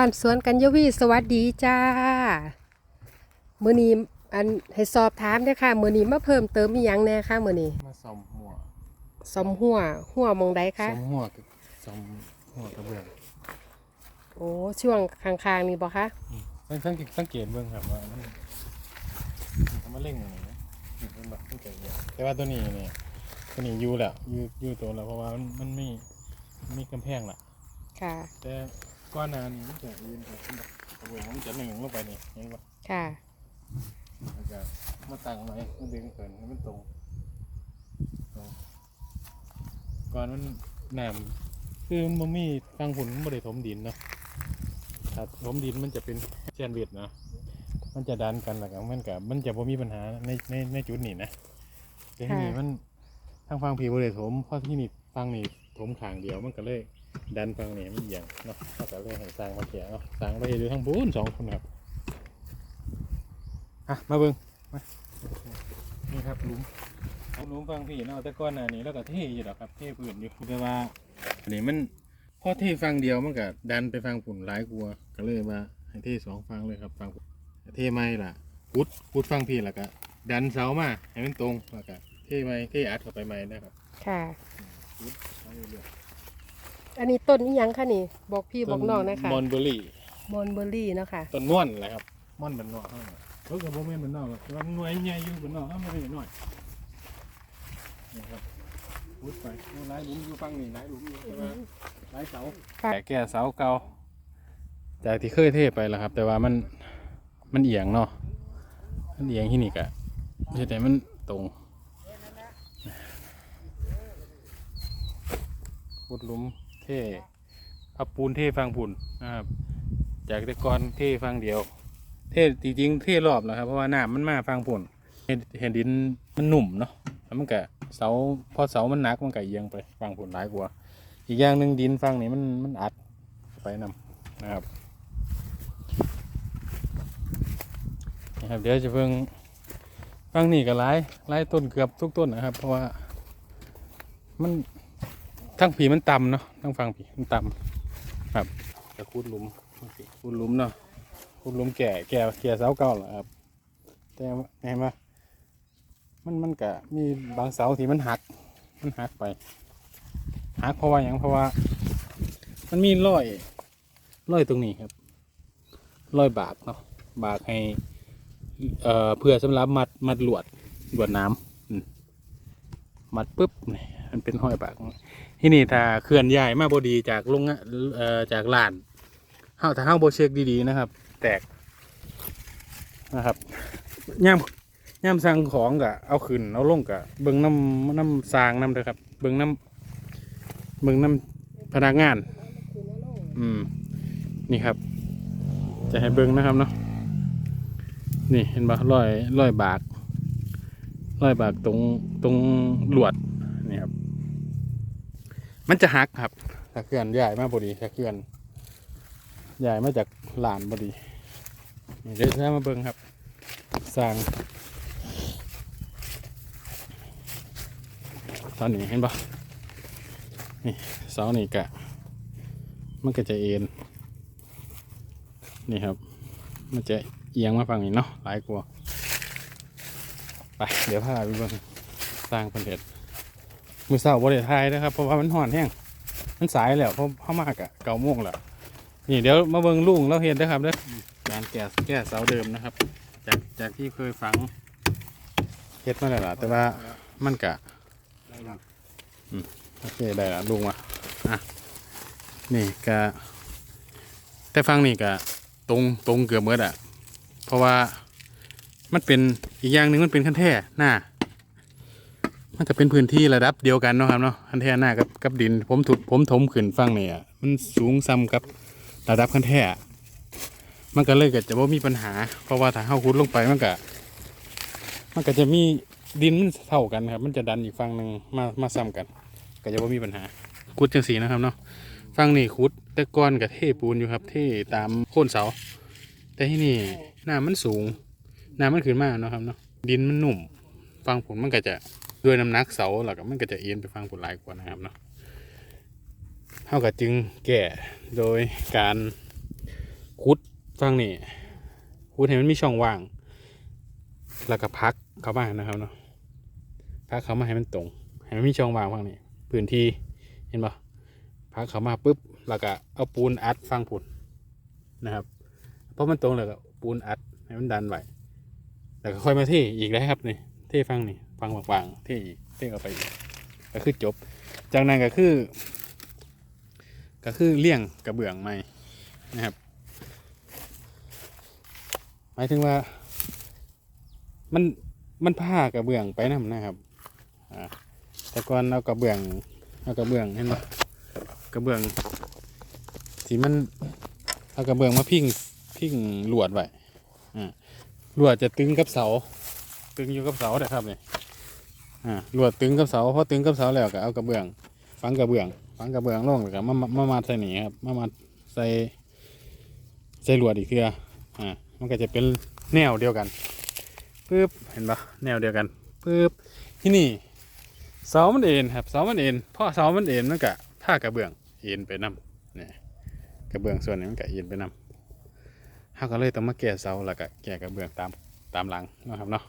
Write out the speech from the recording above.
บ้านสวนกัญญวีสวัสดีจ้า มื้อนี้อันให้สอบถามเด้อค่ะ มื้อนี้มาเพิ่มเติมอีหยังแน่ค่ะมื้อนี้มาซ่อมหัวสมหัวหัวหมองใดคะซ่อมหัวกับซ่อมหัวกระเบื้องโอ้ช่วงข้างๆนี่บ่คะสังสังเกตสังเกตเบื้องครับว่ามันมันมาเล่งอย่างนี้นะนี่เป็นแบบสังเกตอย่างแต่ว่าตัวนี้เนี่ยตัวนี้อยู่แล้วอยู่อยู่ตัวแล้วเพราะว่ามันมันมีมันมีกำแพงล่ะค่ะ แต่ ก้อนหนานี้มันจะยืนแบบกระเบื้องมันจะหนึ่งลงไปนี่เห็นปะค่ะแล้วก็มาตั้งไว้มันดึงเกินให้มันตรงตรงก่อนมันน้ำคือมันมีฟังผุนมันไม่ได้ถมดินเนาะถ้าถมดินมันจะเป็นเชียนเวทเนาะมันจะดันกันแล้วก็มันกับมันจะบ่มีปัญหาในในในจุดนี้นะแต่ที่นี่ค่ะมันทางฟังผีบ่ได้ถมเพราะที่นี่ฟังนี่ถมขางเดียวมันก็เลย ดันฟังนี่มันเอียงเนาะเขาก็เลยให้สร้างมาเขียเนาะสร้างไปเฮ็ดอยู่ทั้งบูนสองคนครับอะมาเบิ่งมานี่ครับหลุมเอาหลุมฟังพี่เนาะแต่ก้อนหน้านี้แล้วก็เทอยู่ดอกครับเทพื้นอยู่แต่ว่าอันนี้มันพอเทฟังเดียวมันก็ดันไปฟังฝุ่นหลายกลัวาก็เลยว่าให้เทสองฟังเลยครับฟังเทไม่ล่ะพุดพุดฟังพี่แล้วก็ดันเสามาให้มันตรงแล้วก็เทไม่เทอัดเข้าไปไม่นะครับค่ะพุดไปเรื่อย อันนี้ต้นอีหยังคะนี่ บอกพี่ๆบอกน้องนะคะมอนเบอรี่มอนเบอร์รี่เนาะค่ะต้นม่อนแหละครับม่อนบันนอกเท่านั้นเพิ่งกับโมเมนต์บันนอกหรอกแต่ว่าหน่วยใหญ่อยู่บันนอกเอามาให้หน่อยนี่ครับพุดไปเอาหลายหลุมอยู่ฟังนี่หลายหลุมอยู่แต่ว่าหลายเสาค่ะแต่แก่เสาเก่าจากที่เคยเทไปแล้วครับ แต่ว่ามันมันเอียงเนาะมันเอียงที่นี่กะเฮ็ดให้มันตรงขุดหลุม เทเอาปูนเท่ฟังผุนนะครับ จากแต่ก่อนเท่ฟังเดียว เท่จริงๆเท่รอบแล้วครับ เพราะว่าน้ำมันมาฟังผุนเห็นเห็นดินมันหนุ่มเนาะแล้วมันกะเสาพอเสามันหนักมันกะเอียงไปฟังผุนหลายกว่า อีกอย่างหนึ่งดินฟังนี่มันมันอัดไปนำนะครับนะครับเดี๋ยวจะเพิ่งฟังนี่ก็หลายหลายต้นเกือบทุกต้นนะครับ เพราะว่ามัน ทั้งผีมันต่ำเนาะทั้งฟังผีมันต่ำครับจะคูดหลุมคูดหลุมเนาะคูดหลุมแก่แก่แก่เสาเก่าแหละครับ แต่เห็นไหมมันมันก็มีบางเสาที่มันหัก มันหักไปหักเพราะว่าอย่างเพราะว่า มันมีรอยรอยตรงนี้ครับรอยบากเนาะบากให้เอ่อเพื่อสำหรับมัดมัดลวดลวดน้ำอืมมัดปุ๊บนี่มันเป็นห้อยบาก ที่นี่ถ้าเคลื่อนย้ายมาบดีจากโรงงานเอ่อจากลานเฮาถ้าเฮาบ่เช็คดีๆนะครับ แตกนะครับย่ามย่ามสั่งของกะเอาขึ้นเอาลงกะเบิ่งน้ำน้ำสร้างน้ำเด้อครับ เบิ่งน้ำเมืองน้ำพนักงาน อืม นี่ครับ จะให้เบิ้งนะครับเนาะนี่เห็นปะร้อยร้อยบากร้อยบากตรงตรงหลวด มันจะหักครับถ้าเคลื่อนย้ายมาบดีถ้าเคลื่อนย้ายมาจากหลานบดีเดี๋ยวจะมาเบิ้งครับสร้างตอนนี้เห็นปะนี่เสานี่กะ มันก็จะเอ็นนี่ครับ มันจะเอียงมาฝั่งนี้เนาะหลายกว่าไป เดี๋ยวพาไปเบิ่งสร้างคอนเทนต์ มือเสาบริไทยนะครับ เพราะว่ามันห่อนแห้งมันสายแล้วเพราะเข้ามากอะเก่าโมงแล้วนี่เดี๋ยวมาเบิ่งลุงเราเห็นนะครับเด้อการแก้แก้เสาเดิมนะครับ จากจากที่เคยฝังเฮ็ดมาแล้วล่ะแต่ว่ามันกะโอเคได้ละลุงมาอะนี่ก็แต่ฟังนี่ก็ตรงตรงเกือบเมื่ออะเพราะว่ามันเป็นอีกอย่างหนึ่งมันเป็นขั้นแท่หน้า มันจะเป็นพื้นที่ระดับเดียวกันเนาะครับเนาะขั้นแท่หน้ากับกับดิน ผมถุดผมถมขึ้นฟังนี่อะมันสูงซ้ำกับระดับขั้นแท่มันก็เลยก็จะว่ามีปัญหา เพราะว่าถ้าเข้าคุดลงไปมันก็มันก็จะมีดินมันเท่ากันครับ มันจะดันอีกฝั่งหนึ่งมามาซ้ำกัน ก็จะว่ามีปัญหาขุดจังสีนะครับเนาะฟังนี่ขุดแต่ก้อนกับเทปูนอยู่ครับเทตามโค่นเสา แต่ที่นี่น้ำมันสูงน้ำมันขึ้นมาเนาะครับเนาะดินมันหนุ่มฟังผลมันก็จะ ด้วยน้ำหนักเสาแล้วก็มันก็จะเอียนไปฟังผลหลายกว่านะครับเนาะเท่ากับจึงแก่โดยการคุดฟังนี่พูดให้มันมีช่องว่าง แล้วก็พักเข้ามานะครับเนาะพักเข้ามาให้มันตรง ให้มันมีช่องว่างฟังนี่พื้นที่เห็นปะพักเข้ามาปุ๊บแล้วก็เอาปูนอัดฟังผุนนะครับเพราะมันตรงแล้วก็ปูนอัดให้มันดันไว้แล้วก็ค่อยมาเที่อีกได้ครับนี่เที่ฟังนี่ ฟังบางๆเที่อีกเที่เข้าไปอีกก็คือจบ จากนั้นก็คือ ก็คือเลี่ยงกระเบื้องใหม่นะครับ หมายถึงว่า มันมันผ้ากระเบื้องไปนํนะครับอแต่ก่อนเอากระเบื้องเอากระเบื้องเห็นไหมกระเบื้องที่มันเอากระเบื้องมาพิงพิงลวดไว้อ่าลวดจะตึงกับเสา ตึงอยู่กับเสาเลยครับเนี่ย อ่าลวดตึงกับเสาพอตึงกับเสาแล้วก็เอากระเบื้อง ฝังกระเบื้องฝังกระเบื้องลงแล้วก็มามามาใส่นี่ครับมามาใส่ใส่ลวดอีกเทื่ออ่ามันก็จะเป็นแนวเดียวกันปึ๊บเห็นปะแนวเดียวกันปึ๊บที่นี่เสามันเอ็นครับเสามันเอ็นเพราะเสามันเอ็นมันก็ผ้ากระเบื้องเอ็นไปนํเนี่ยกระเบื้องส่วนนี้มันก็เอ็นไปนํเขาก็เลยต้องมาแก้เสาแล้วก็แก้กระเบื้องตามตามหลังนะครับเนาะ